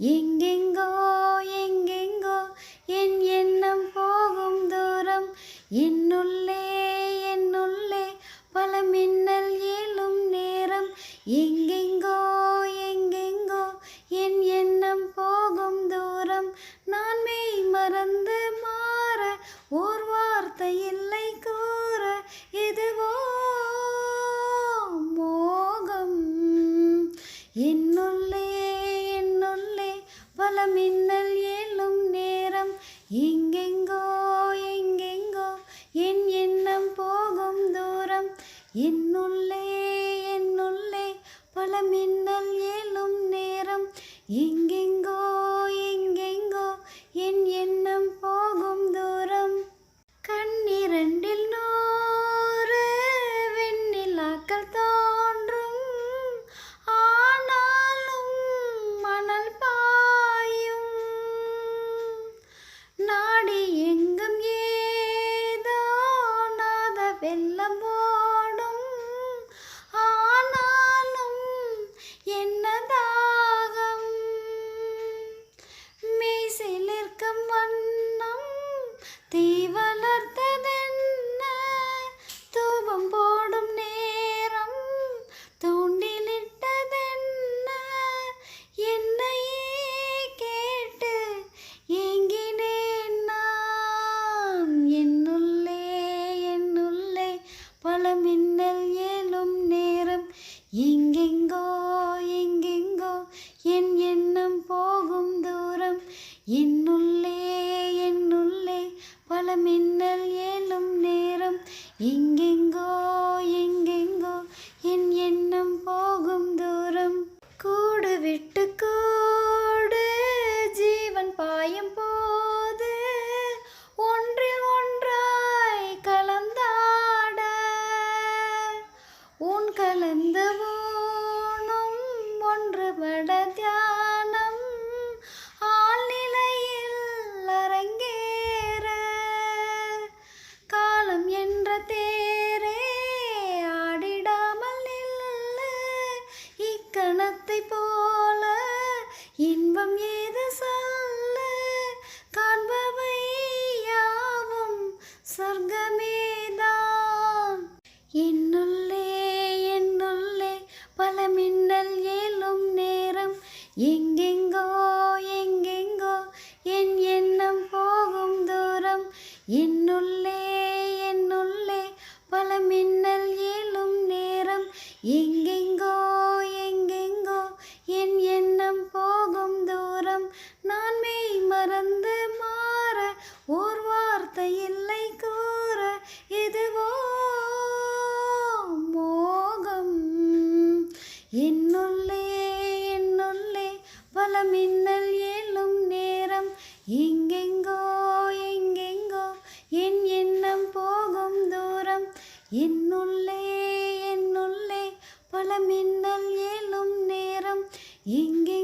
எங்கெங்கோ எங்கெங்கோ என் எண்ணம் போகும் தூரம். என்னுள்ளே என்னுள்ளே பல மின்னல் ஏழும் நேரம். எங்கே எங்கெங்கோ எங்கெங்கோ என் எண்ணம் போகும் தூரம். என்னுள்ளே என்னுள்ளே பல மின்னல் ஏழும் நேரம். எங்கெங்கோ எங்கெங்கோ தீ வளர்த்ததென்ன தூபம் போடும் நேரம் தூண்டிலிட்டதென்ன என்னையே கேட்டு ஏங்கினேன் நான். என்னுள்ளே என்னுள்ளே பல மின்னல் ஏலும் நேரம். எங்கெங்கோ எங்கெங்கோ என் எண்ணம் போகும் தூரம். என் எங்கெங்கோ எங்கெங்கோ எங்கெங்கோ எங்கெங்கோ என் எண்ணம் போகும் தூரம். என்னுள்ளே என்னுள்ளே பல மின்னல் ஏழும் நேரம். எங் மின்னல் ஏழும் நேரம். எங்கெங்கோ எங்கெங்கோ என் எண்ணம் போகும் தூரம். என்னுள்ளே என்னுள்ளே பல மின்னல் ஏழும் நேரம். எங்கே